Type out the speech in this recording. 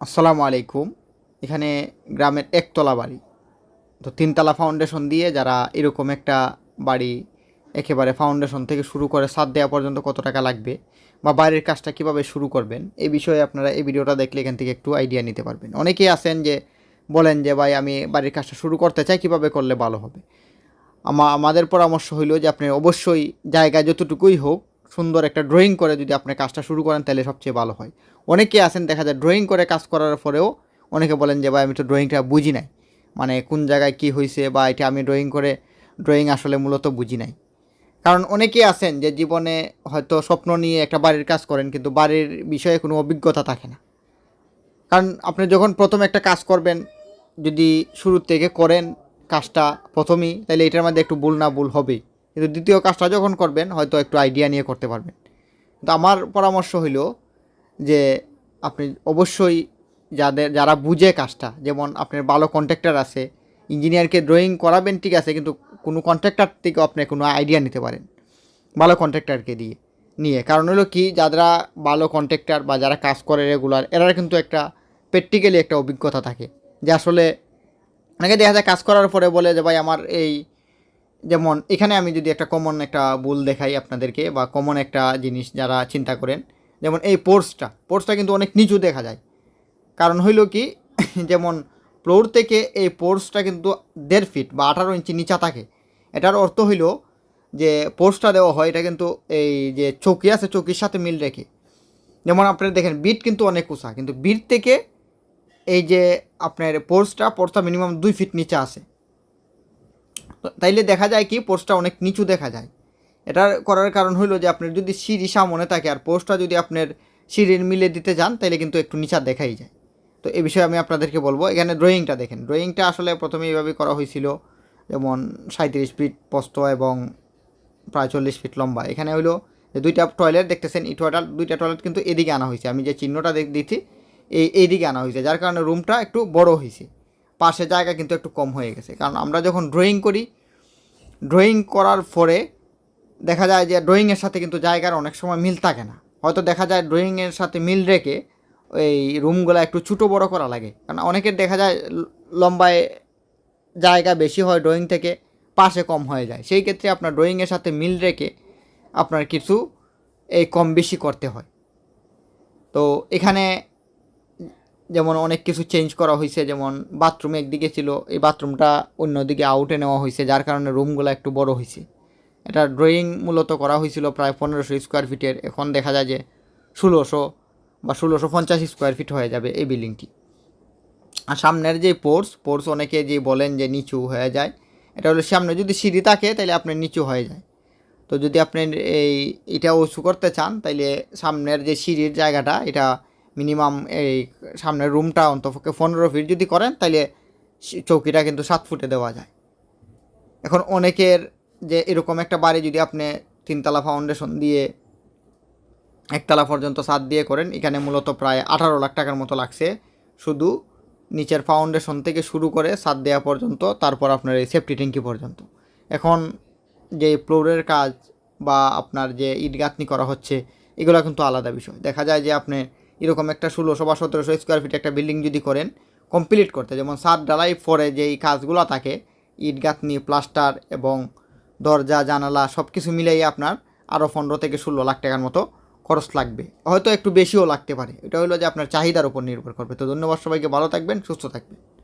আসসালামু আলাইকুম। এখানে গ্রামের একতলা বাড়ি। তো তিনতলা ফাউন্ডেশন দিয়ে যারা এরকম একটা বাড়ি একেবারে ফাউন্ডেশন থেকে শুরু করে সাত দেওয়া পর্যন্ত কত টাকা লাগবে বা বাড়ির কাজটা কীভাবে শুরু করবেন এই বিষয়ে আপনারা এই ভিডিওটা দেখলে এখান থেকে একটু আইডিয়া নিতে পারবেন। অনেকেই আছেন যে বলেন যে, ভাই, আমি বাড়ির কাজটা শুরু করতে চাই, কীভাবে করলে ভালো হবে? আমা, আমাদের পরামর্শ হইল যে, আপনি অবশ্যই জায়গা যতটুকুই হোক সুন্দর একটা ড্রয়িং করে যদি আপনি কাজটা শুরু করেন, তাহলে সবচেয়ে ভালো হয়। অনেকে আছেন, দেখা যায় ড্রয়িং করে কাজ করার পরেও অনেকে বলেন যে, ভাই, আমি তো ড্রয়িংটা বুঝি নাই। মানে কোন জায়গায় কী হয়েছে বা এটা আমি ড্রয়িং করে ড্রয়িং আসলে মূলত বুঝি নাই। কারণ অনেকেই আছেন যে, জীবনে হয়তো স্বপ্ন নিয়ে একটা বাড়ির কাজ করেন, কিন্তু বাড়ির বিষয়ে কোনো অভিজ্ঞতা থাকে না। কারণ আপনি যখন প্রথম একটা কাজ করবেন, যদি শুরুর থেকে করেন কাজটা প্রথমেই, তাহলে এটার মধ্যে একটু ভুল না ভুল হবেই। কিন্তু দ্বিতীয় কাজটা যখন করবেন, হয়তো একটু আইডিয়া নিয়ে করতে পারবেন। তো আমার পরামর্শ হইল যে, আপনি অবশ্যই যাদের, যারা বুঝে কাজটা, যেমন আপনার ভালো কন্ট্রাক্টর আছে ইঞ্জিনিয়ারকে ড্রয়িং করাবেন ঠিক আছে, কিন্তু কোনো কন্ট্রাক্টর থেকে আপনি কোনো আইডিয়া নিতে পারেন, ভালো কন্ট্রাক্টরকে দিয়ে, নিয়ে। কারণ হলো কি, যারা ভালো কন্ট্রাক্টর বা যারা কাজ করে রেগুলার এরা কিন্তু একটা প্র্যাকটিক্যালি একটা অভিজ্ঞতা থাকে। যে আসলে, অনেকে দেখা যায় কাজ করার পরে বলে যে, ভাই, আমার এই যেমন এখানে আমি যদি একটা কমন একটা ভুল দেখাই আপনাদেরকে বা কমন একটা জিনিস যারা চিন্তা করেন, যেমন এই পোর্সটা পোর্সটা কিন্তু অনেক নিচু দেখা যায়। কারণ হইল কি, যেমন ফ্লোর থেকে এই পোর্সটা কিন্তু দেড় ফিট বা আঠারো ইঞ্চি নিচা থাকে। এটার অর্থ হইল যে পোর্সটা দেওয়া হয়, এটা কিন্তু এই যে চৌকি আছে, চৌকির সাথে মিল রেখে। যেমন আপনারা দেখেন, বিট কিন্তু অনেক উঁচা, কিন্তু বিট থেকে এই যে আপনার পোর্সটা পোর্সটা মিনিমাম দুই ফিট নিচে আছে। তাইলে দেখা যায় কি, পোস্টটা অনেক নিচু দেখা যায়। এটার করার কারণ হইল যে আপনার যদি সিঁড়ি সামনে থাকে আর পোস্টটা যদি আপনার সিঁড়ির মিলে দিতে যান তাহলে কিন্তু একটু নিচা দেখাই যায়। তো এই বিষয়ে আমি আপনাদেরকে বলব, এখানে ড্রয়িংটা দেখেন। ড্রয়িংটা আসলে প্রথমে এইভাবে করা হয়েছিল, যেমন সাঁত্রিশ ফিট প্রস্থ এবং প্রায় চল্লিশ ফিট লম্বা। এখানে হইল যে দুইটা টয়লেট দেখতেছেন এই টয়লেট দুইটা টয়লেট কিন্তু এদিকে আনা হয়েছে। আমি যে চিহ্নটা দেখ দিচ্ছি এই, এইদিকে আনা হয়েছে, যার কারণে রুমটা একটু বড় হয়েছে। পাশে জায়গা কিন্তু একটু কম হয়ে গেছে। কারণ আমরা যখন ড্রয়িং করি ড্রয়িং করার পরে দেখা যায় যে ড্রয়িংয়ের সাথে কিন্তু জায়গার অনেক সময় মিল থাকে না। হয়তো দেখা যায় ড্রয়িংয়ের সাথে মিল রেখে ওই রুমগুলো একটু ছোটো বড় করা লাগে। কারণ অনেকের দেখা যায় লম্বায় জায়গা বেশি হয় ড্রয়িং থেকে, পাশে কম হয়ে যায়। সেই ক্ষেত্রে আপনার ড্রয়িংয়ের সাথে মিল রেখে আপনার কিছু এই কম বেশি করতে হয়। তো এখানে যেমন অনেক কিছু চেঞ্জ করা হয়েছে যেমন বাথরুম একদিকে ছিল, এই বাথরুমটা অন্যদিকে আউটে নেওয়া হয়েছে যার কারণে রুমগুলো একটু বড় হয়েছে এটা ড্রয়িং মূলত করা হয়েছিল প্রায় পনেরোশো স্কোয়ার ফিটের এখন দেখা যায় যে ষোলোশো বা ষোলোশো পঞ্চাশ স্কোয়ার ফিট হয়ে যাবে এই বিল্ডিংটি আর সামনের যে পোর্স পোর্স অনেকে যে বলেন যে নিচু হয়ে যায়, এটা হলো সামনে যদি সিঁড়ি থাকে তাহলে আপনার নিচু হয়ে যায়। তো যদি আপনি এই, এটা উঁচু করতে চান, তাইলে সামনের যে সিঁড়ির জায়গাটা, এটা মিনিমাম এই সামনের রুমটা অন্তপক্ষে পনেরো ফিট যদি করেন, তাইলে চৌকিটা কিন্তু সাত ফুটে দেওয়া যায়। এখন অনেকের যে এরকম একটা বাড়ি যদি আপনি তিনতলা ফাউন্ডেশন দিয়ে একতলা পর্যন্ত ছাদ দিয়ে করেন, এখানে মূলত প্রায় আঠারো লাখ টাকার মতো লাগছে। শুধু নিচের ফাউন্ডেশন থেকে শুরু করে ছাদ দেওয়া পর্যন্ত, তারপর আপনার এই সেফটি ট্যাঙ্কি পর্যন্ত। এখন যে ফ্লোরের কাজ বা আপনার যে ইট গাঁথনি করা হচ্ছে, এগুলো কিন্তু আলাদা বিষয়। দেখা যায় যে আপনি এরকম একটা ষোলোশো বা সতেরোশো স্কোয়ার ফিট একটা বিল্ডিং যদি করেন কমপ্লিট করতে। যেমন সাত ডালাই ফোরে যেই কাজগুলো থাকে, ইট গাঁথনি প্লাস্টার এবং দরজা, জানালা সব কিছু মিলিয়ে আপনার আরও পনেরো থেকে ষোলো লাখ টাকার মতো খরচ লাগবে। হয়তো একটু বেশিও লাগতে পারে। এটা হলো যে আপনার চাহিদার উপর নির্ভর করবে। তো ধন্যবাদ সবাইকে। ভালো থাকবেন, সুস্থ থাকবেন।